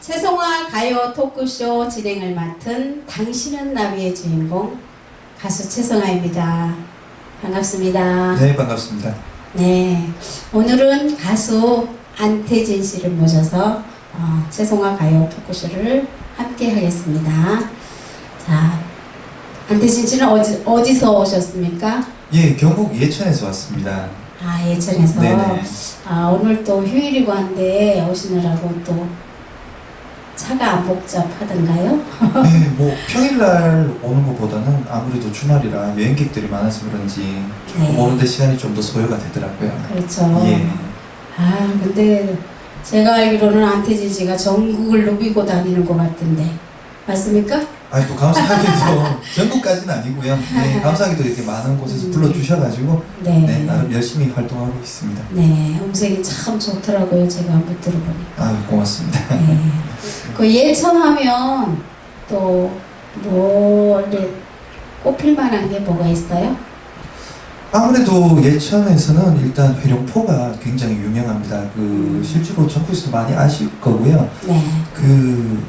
최성화 가요 토크쇼 진행을 맡은 당신은 나비의 주인공 가수 최성화입니다. 반갑습니다. 네, 반갑습니다. 네, 오늘은 가수 안태진 씨를 모셔서 어, 최성화 가요 토크쇼를 함께 하겠습니다. 자, 안태진 씨는 어디, 어디서 오셨습니까? 예, 경북 예천에서 왔습니다. 아, 예천에서. 네네. 아, 오늘 또 휴일이고 한데 오시느라고 또 차가 안 복잡하던가요? 네, 뭐 평일날 오는 것보다는 아무래도 주말이라 여행객들이 많아서 그런지 조금 네. 오는데 시간이 좀 더 소요가 되더라고요. 그렇죠. 예. 아, 근데 제가 알기로는 안태진 씨가 전국을 누비고 다니는 것 같은데 맞습니까? 아이고 감사하게도 전국까지는 아니고요. 네, 감사하게도 이렇게 많은 곳에서 음. 불러주셔가지고 네. 네, 나름 열심히 활동하고 있습니다. 네, 음색이 참 좋더라고요. 제가 한번 들어보니. 아유 고맙습니다. 네. 그 예천하면 또뭐 이렇게 꼽힐 만한 게 뭐가 있어요? 아무래도 예천에서는 일단 회룡포가 굉장히 유명합니다. 그 실제로 전국에서 많이 아실 거고요. 네. 그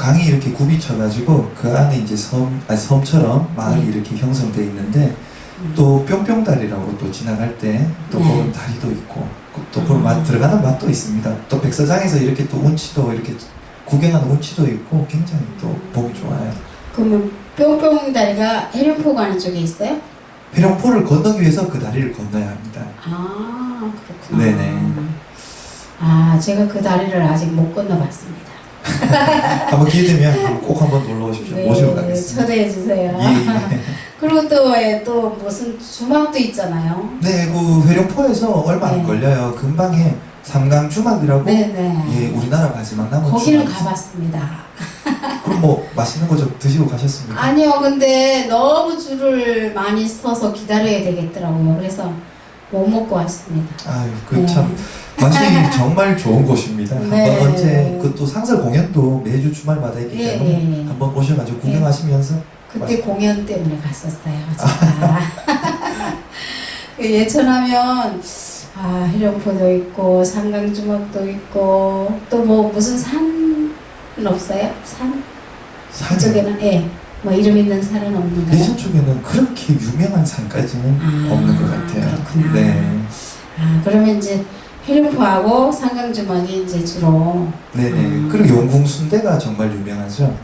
강이 이렇게 굽이 쳐가지고 그 안에 이제 섬, 아니 섬처럼 마을이 네. 이렇게 형성돼 있는데 음. 또 뿅뿅다리라고 또 지나갈 때또 네. 그런 다리도 있고 그- 또 그런 맛 음. 들어가는 맛도 있습니다. 또 백사장에서 이렇게 또 운치도 이렇게 구경하는 운치도 있고 굉장히 또 보기 좋아요. 그러면 뿅뿅다리가 해룡포 가는 쪽에 있어요? 회룡포를 건너기 위해서 그 다리를 건너야 합니다. 아 그렇구나. 네네. 아 제가 그 다리를 아직 못 건너봤습니다. 한번 기회 되면 꼭 한번 놀러 오십시오. 모시고 가겠습니다. 네, 초대해 주세요. 예, 예. 그리고 또, 왜또 무슨 주막도 있잖아요. 네, 그 회룡포에서 얼마 안 네. 걸려요. 금방에 삼강 주막이라고 네 네. 예, 우리나라 마지막 남은 거기는 주막이 가봤습니다. 그럼 뭐 맛있는 거 좀 드시고 가셨습니까? 아니요, 근데 너무 줄을 많이 서서 기다려야 되겠더라고요. 그래서 못 먹고 왔습니다. 아유, 네. 그 참 맛이 정말 좋은 곳입니다. 네. 한번 언제 그 또 상설 공연도 매주 주말마다 있기 예, 때문에 예, 예. 한번 오셔가지고 구경하시면서 그때 공연 때문에 갔었어요. 제가. 그 예천하면 아 해령포도 있고 삼강주막도 있고 또 뭐 무슨 산은 없어요? 산산 그쪽에는 예뭐 이름 있는 산은 없는가요? 예전 쪽에는 그렇게 유명한 산까지는 아, 없는 것 같아요. 그렇구나. 네, 아 그러면 이제 해령포하고 삼강주막이 이제 주로 네네. 음. 그리고 용궁 순대가 정말 유명하죠.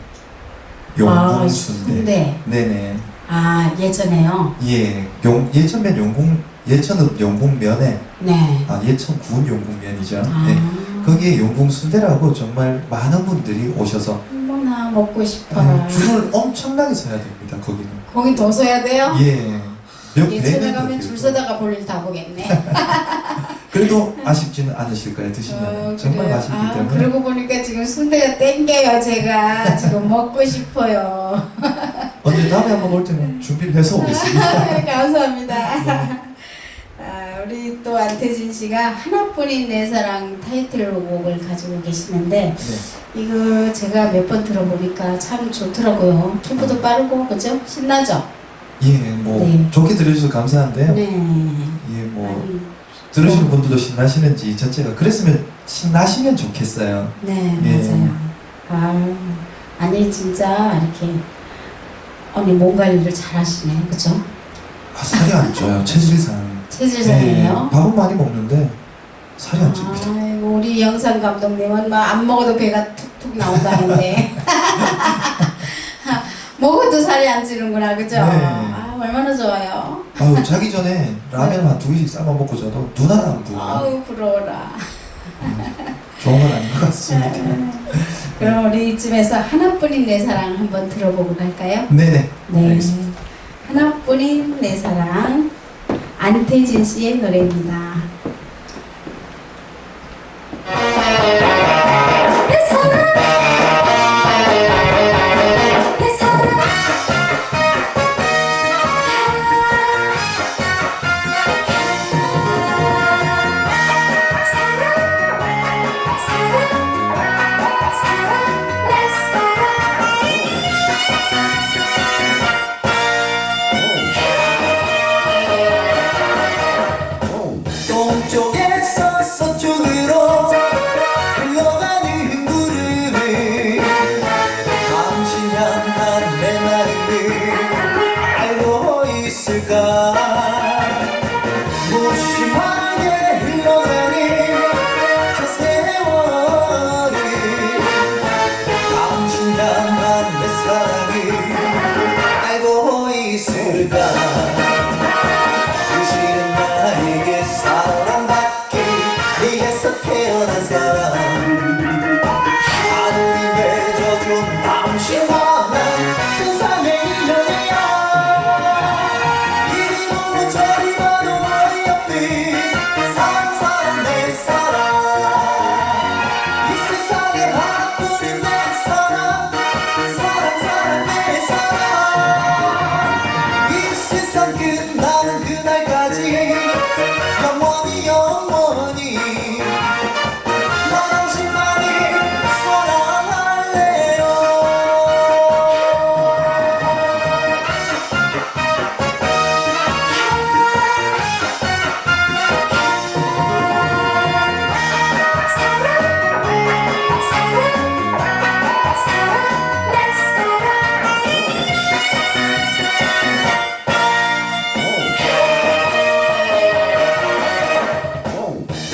용궁 순대. 아, 순대. 네네. 아 예전에요. 예, 용 예천면 용궁 예천읍 용궁면에 네. 아 예천 군 용궁면이죠. 아, 네. 거기에 용궁 순대라고 정말 많은 분들이 오셔서 어머나 먹고 싶어라. 아, 줄을 엄청나게 서야 됩니다. 거기는. 거기 더 서야 돼요? 예. 몇 예천에 가면 더 줄. 서다가 볼일 다 보겠네. 그래도 아쉽지는 않으실 거예요. 드시면 어, 정말 그래요? 맛있기 아, 때문에. 그러고 보니까 지금 순대가 땡겨요, 제가. 지금 먹고 싶어요. 언제 다음에 한번 올 때는 준비를 해서 오겠습니다. 감사합니다. 네. 아, 우리 또 안태진 씨가 하나뿐인 내 사랑 타이틀곡을 가지고 계시는데 네. 이거 제가 몇 번 들어보니까 참 좋더라고요. 템포도 빠르고 그죠? 신나죠? 예, 뭐 네. 좋게 들어주셔서 감사한데요. 네. 예, 뭐 아니, 들으시는 분들도 신나시는지 전체가 그랬으면 신나시면 좋겠어요. 네, 예. 맞아요. 아, 아니 진짜 이렇게 언니 몸 관리를 잘 하시네. 그죠? 아, 살이 안 쪄요. 체질상. 체질상이에요. 밥은 많이 먹는데 살이 안 찝니다. 아이고, 우리 영상 감독님은 막 안 먹어도 배가 툭툭 나온다는데. 먹어도 살이 안 찌는구나, 그죠? 네. 아, 얼마나 좋아요. 아우 자기 전에 라면 한 두 개씩 삶아 먹고 자도 눈 하나 안 부어요. 아우, 부러워라. 좋은 건 아닌 것 같습니다. 그럼 우리 이쯤에서 하나뿐인 내 사랑 한번 들어보고 갈까요? 네네. 네. 알겠습니다. 하나뿐인 내 사랑 안태진 씨의 노래입니다.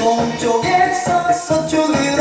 동쪽에서 서쪽으로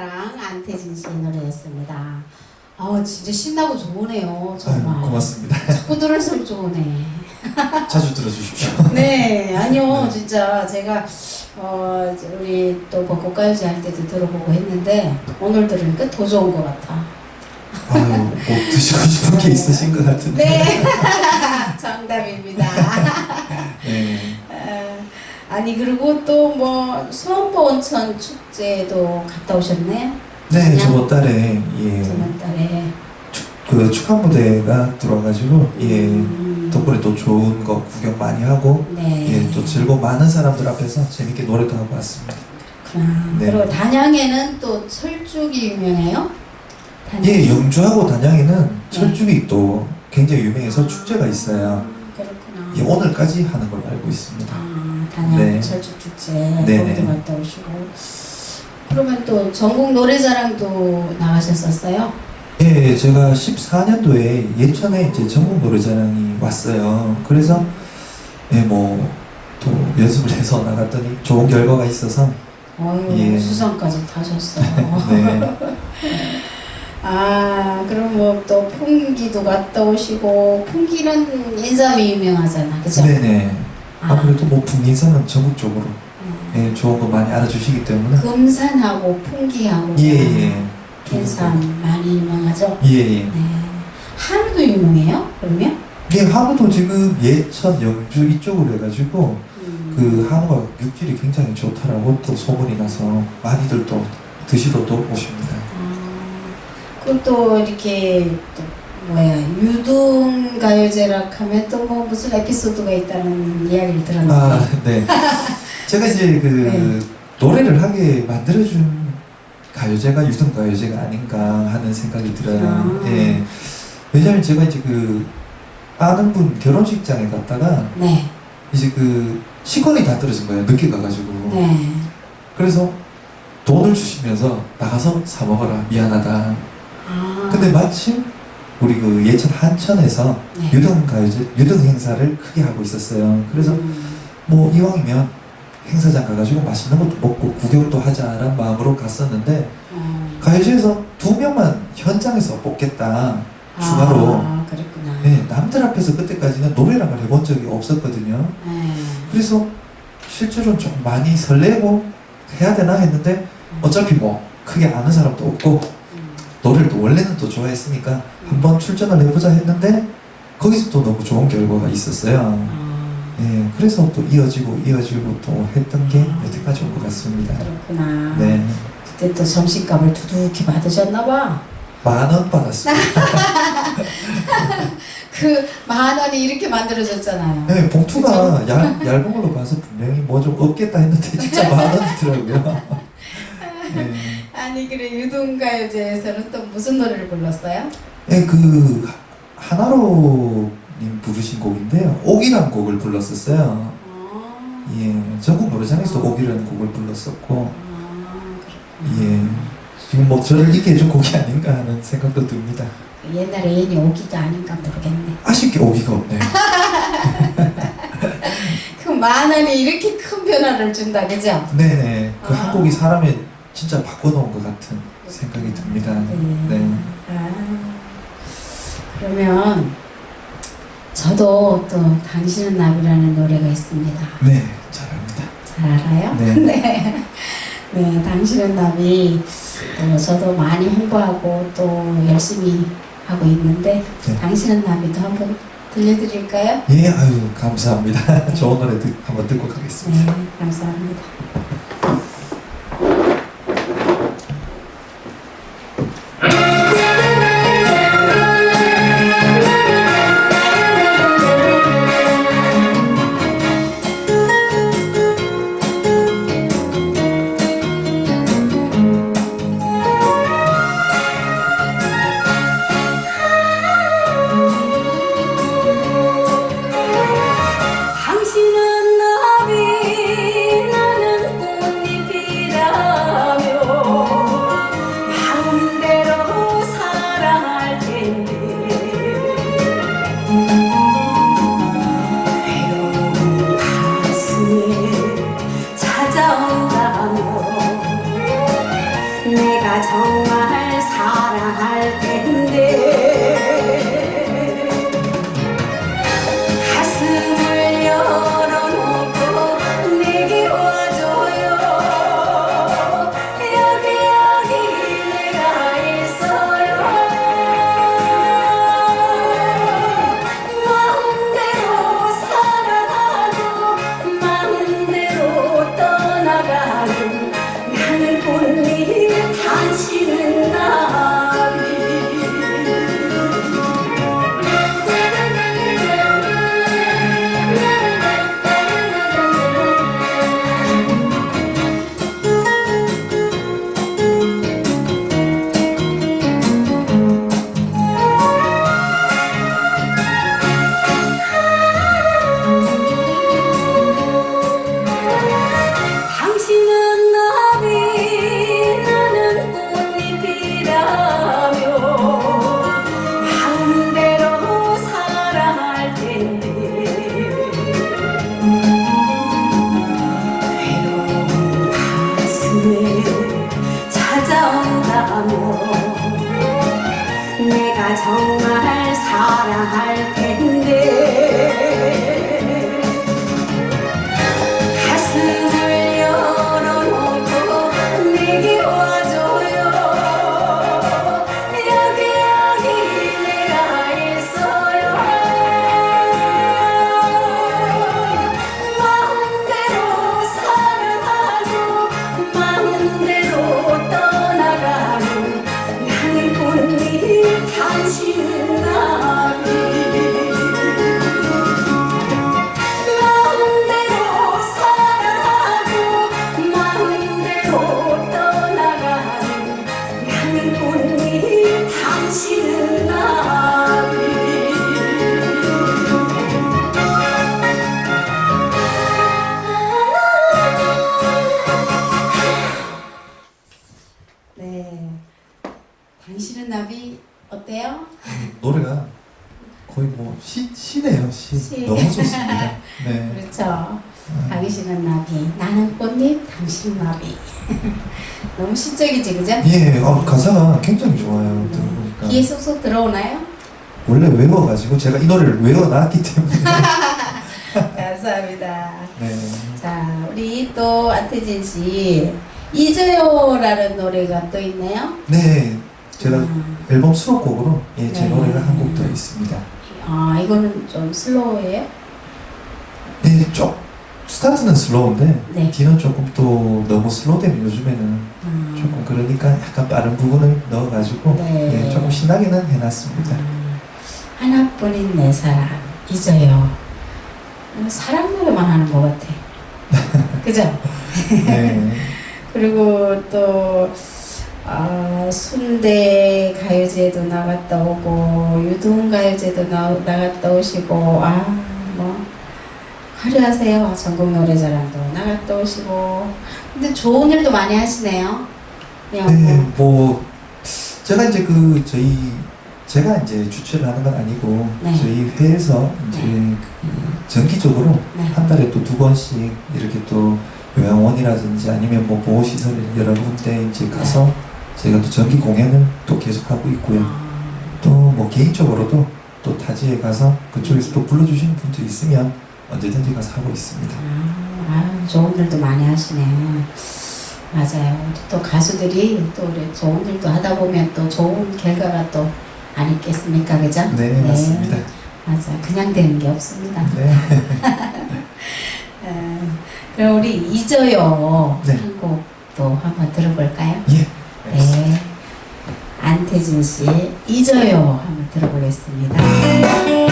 사랑 안태진 씨의 노래였습니다. 아 진짜 신나고 좋으네요. 정말. 아유, 고맙습니다. 자꾸 들을수록 좋으네. 자주 들어주십시오. 네, 아니요, 네. 진짜 제가 어, 우리 또 뭐 벚꽃가요제 할 때도 들어보고 했는데 오늘 들으니까 더 좋은 것 같아. 아유, 뭐 드시고 싶은 게 있으신 것 같은데. 네, 정답입니다. 네. 어, 아니 그리고 또 뭐 수원보 온천 축제도 갔다 오셨네. 네, 저번 달에 예, 저번 달에. 그 축하 무대가 들어와가지고 예, 음, 덕분에 또 좋은 거 구경 많이 하고 네. 예, 또 즐거운 많은 사람들 앞에서 재밌게 노래도 하고 왔습니다. 그렇구나. 네. 그리고 단양에는 또 철쭉이 유명해요. 단양. 예, 영주하고 단양에는 네. 철쭉이 또 굉장히 유명해서 축제가 있어요. 그렇구나. 예, 오늘까지 하는 걸로 알고 있습니다. 아, 단양 네. 철쭉 축제 네네. 거기도 갔다 오시고. 그러면 또 전국 노래자랑도 나가셨었어요? 예, 제가 14년도에 예천에 이제 전국 노래자랑이 왔어요. 그래서 예, 뭐또 연습을 해서 나갔더니 좋은 결과가 있어서 어유 예. 수상까지 타셨어요. 네. 아, 그럼 뭐 또 풍기도 갔다 오시고 풍기는 인삼이 유명하잖아, 그죠? 네네. 아, 아무래도 뭐 북인사는 전국적으로 음. 예, 좋은 거 많이 알아주시기 때문에 금산하고 풍기하고 예, 예. 인삼 많이 유명하죠? 예, 예. 네. 한우도 유명해요? 그러면? 예, 한우도 지금 예천, 영주 이쪽으로 해가지고 음. 그 한우가 육질이 굉장히 좋다라고 또 소문이 나서 많이들 또 드시러 또 오십니다. 아, 그럼 또 이렇게 또 뭐야 유등 가요제라 하면 또 뭐 무슨 에피소드가 있다는 이야기를 들었는데 아, 네. 제가 이제 그 네. 노래를 하게 만들어준 가요제가 유등 가요제가 아닌가 하는 생각이 들어요. 아. 예. 왜냐면 제가 이제 그 아는 분 결혼식장에 갔다가 네, 이제 그 시간이 다 떨어진 거예요. 늦게 가가지고. 네. 그래서 돈을 주시면서 나가서 사 먹어라. 미안하다. 아, 근데 마침 우리 그 예천 한천에서 네. 유등 가요제, 유등 행사를 크게 하고 있었어요. 그래서 음, 뭐 이왕이면 행사장 가가지고 맛있는 것도 먹고 구경도 하자라는 마음으로 갔었는데 어. 가요제에서 두 명만 현장에서 뽑겠다. 추가로. 아, 그랬구나. 네, 남들 앞에서 그때까지는 노래랑을 해본 적이 없었거든요. 네. 그래서 실제로 좀 많이 설레고 해야 되나 했는데 어차피 뭐 크게 아는 사람도 없고 음, 노래를 또 원래는 또 좋아했으니까 한번 출전을 해보자 했는데 거기서 또 너무 좋은 결과가 있었어요. 아, 예, 그래서 또 이어지고 이어지고 또 했던 게 여태까지 온 것 같습니다. 그렇구나. 네, 그때 또 점심값을 두둑히 받으셨나 봐. 만 원 받았습니다. 그 만 원이 이렇게 만들어졌잖아요. 네, 봉투가 얇, 얇은 걸로 봐서 분명히 뭐 좀 없겠다 했는데 진짜 만 원이더라고요. 네. 아니 그래 유동가요제에서는 또 무슨 노래를 불렀어요? 예, 그 하나로님 부르신 곡인데요. 옥이라는 곡을 불렀었어요. 아, 예, 전국 노래장에서도 옥이라는 곡을 불렀었고, 아. 예, 지금 뭐 저를 잊게 해준 곡이 아닌가 하는 생각도 듭니다. 옛날에 애인이 오기가 아닌가 모르겠네. 아쉽게 옥이가 없네요. 그 만 원이 이렇게 큰 변화를 준다, 그죠? 네네, 그 아. 한 곡이 사람을 진짜 바꿔놓은 것 같은 생각이 듭니다. 네. 아, 그러면 저도 또 당신은 나비라는 노래가 있습니다. 네, 잘합니다. 잘 알아요? 네. 네. 네, 당신은 나비 또 저도 많이 홍보하고 또 열심히 하고 있는데 네. 당신은 나비도 한번 들려드릴까요? 예, 아유, 감사합니다. 좋은 노래 듣, 한번 듣고 가겠습니다. 네, 감사합니다. 시네요, 시. 시. 너무 좋습니다. 네. 그렇죠. 당신은 나비, 나는 꽃잎, 당신은 나비. 너무 시적이지, 그죠? 예, 어, 가사가 굉장히 좋아요. 들어보니까. 귀에 쏙쏙 들어오나요? 원래 외워가지고 제가 이 노래를 외워놨기 때문에. 감사합니다. 네. 자, 우리 또 안태진 씨 잊어요라는 노래가 또 있네요. 네, 제가 음. 앨범 수록곡으로 예, 제 네. 노래가 한 곡 더 있습니다. 아, 이거는 좀 슬로우예요? 네, 좀 스타트는 슬로우인데 네. 뒤는 조금 또 너무 슬로우되면 요즘에는 음. 조금 그러니까 약간 빠른 부분을 넣어가지고 네. 예, 조금 신나게는 해놨습니다. 음. 하나뿐인 내 사랑 잊어요. 사랑 노래만 하는 것 같아. 그죠? 네. 그리고 또 아, 순대 가요제도 나갔다 오고 유동 가요제도 나, 나갔다 오시고 아뭐 화려하세요 전국 노래자랑도 나갔다 오시고 근데 좋은 일도 많이 하시네요. 네, 뭐뭐 제가 이제 그 저희 제가 이제 주최를 하는 건 아니고 네. 저희 회에서 이제 그 정기적으로 네. 한 달에 또 두 번씩 이렇게 또 요양원이라든지 아니면 뭐 보호시설 여러 군데 이제 가서 저희가 또 정기 공연을 또 계속 하고 있고요. 아, 또뭐 개인적으로도 또 타지에 가서 그쪽에서 또 불러주시는 분들 있으면 언제든지 가서 하고 있습니다. 아, 좋은 일도 많이 하시네. 맞아요. 또 가수들이 또 좋은 일도 하다 보면 또 좋은 결과가 또 안 있겠습니까, 그죠? 네, 맞습니다. 맞아. 그냥 되는 게 없습니다. 네. 에, 그럼 우리 잊어요 네. 한곡또 한번 들어볼까요? 예. 네. 안태진 씨 잊어요 한번 들어보겠습니다.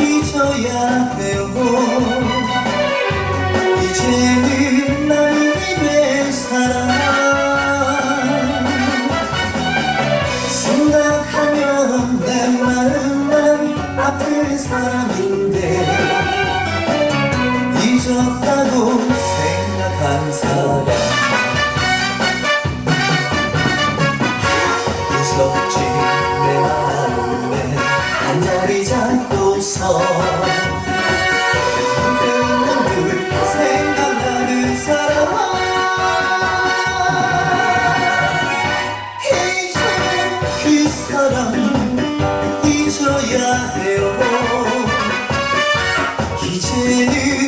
잊어야 해요 이제는 나이 된 사람 생각하면 내 마음만 아픈 사람 잊어야 해요. 이제는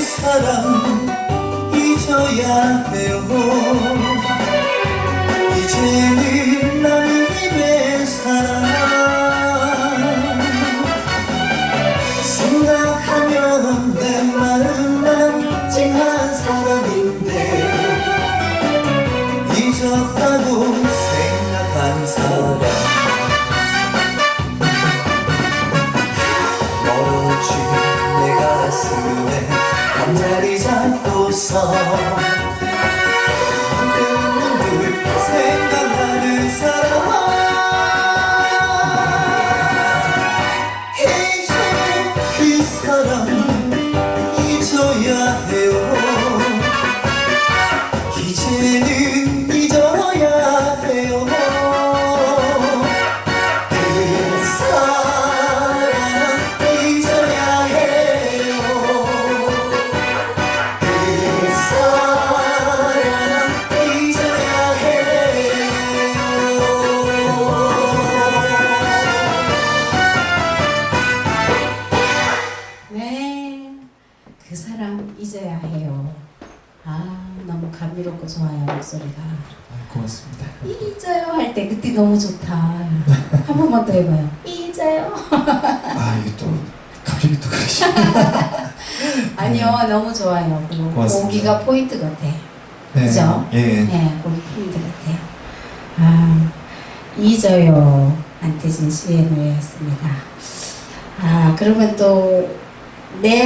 사람 잊어야 해요 눈물 생각나는 사람. 잊어요 그 사람 아 이게 또 갑자기 또 그러시네. 아니요 너무 좋아요. 그리고 고맙습니다. 고기가 포인트 같아. 네. 그죠? 예. 네, 고기 포인트 같아요. 아 잊어요 안태진 씨의 노래였습니다. 아 그러면 또 내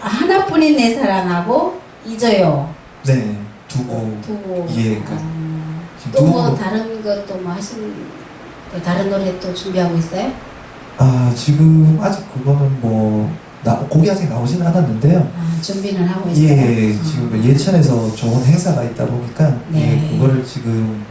하나뿐인 내 사랑하고 잊어요 네. 두고 두고 예, 그- 음, 지금 또뭐 다른 것도 뭐 하신 또 다른 노래 또 준비하고 있어요? 아 지금 아직 그거는 뭐 나, 곡이 아직 나오진 않았는데요. 아, 준비는 하고 있어요. 예, 어. 지금 예천에서 좋은 행사가 있다 보니까 네. 예, 그거를 지금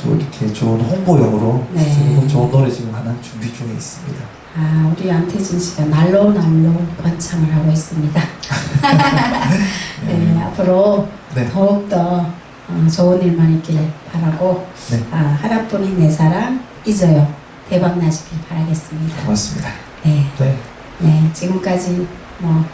또 이렇게 좋은 홍보용으로 네. 좋은 노래 지금 하나 준비 중에 있습니다. 아, 우리 안태진 씨가 날로 날로 번창을 하고 있습니다. 네, 앞으로 네. 더욱더 어, 좋은 일만 있기를 바라고 네. 아, 하나뿐인 내 사랑 잊어요. 대박 나시길 바라겠습니다. 고맙습니다. 네, 네. 네, 지금까지 뭐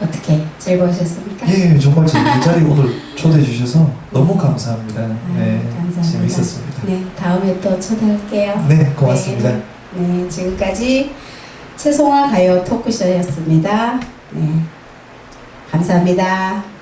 어떻게 즐거우셨습니까? 예, 정말 제이 자리 오늘 초대해 주셔서 너무 감사합니다. 네, 아, 감사합니다. 재밌었습니다. 네, 다음에 또 초대할게요. 네, 고맙습니다. 네, 네, 지금까지 최송화 가요 토크쇼였습니다. 네, 감사합니다.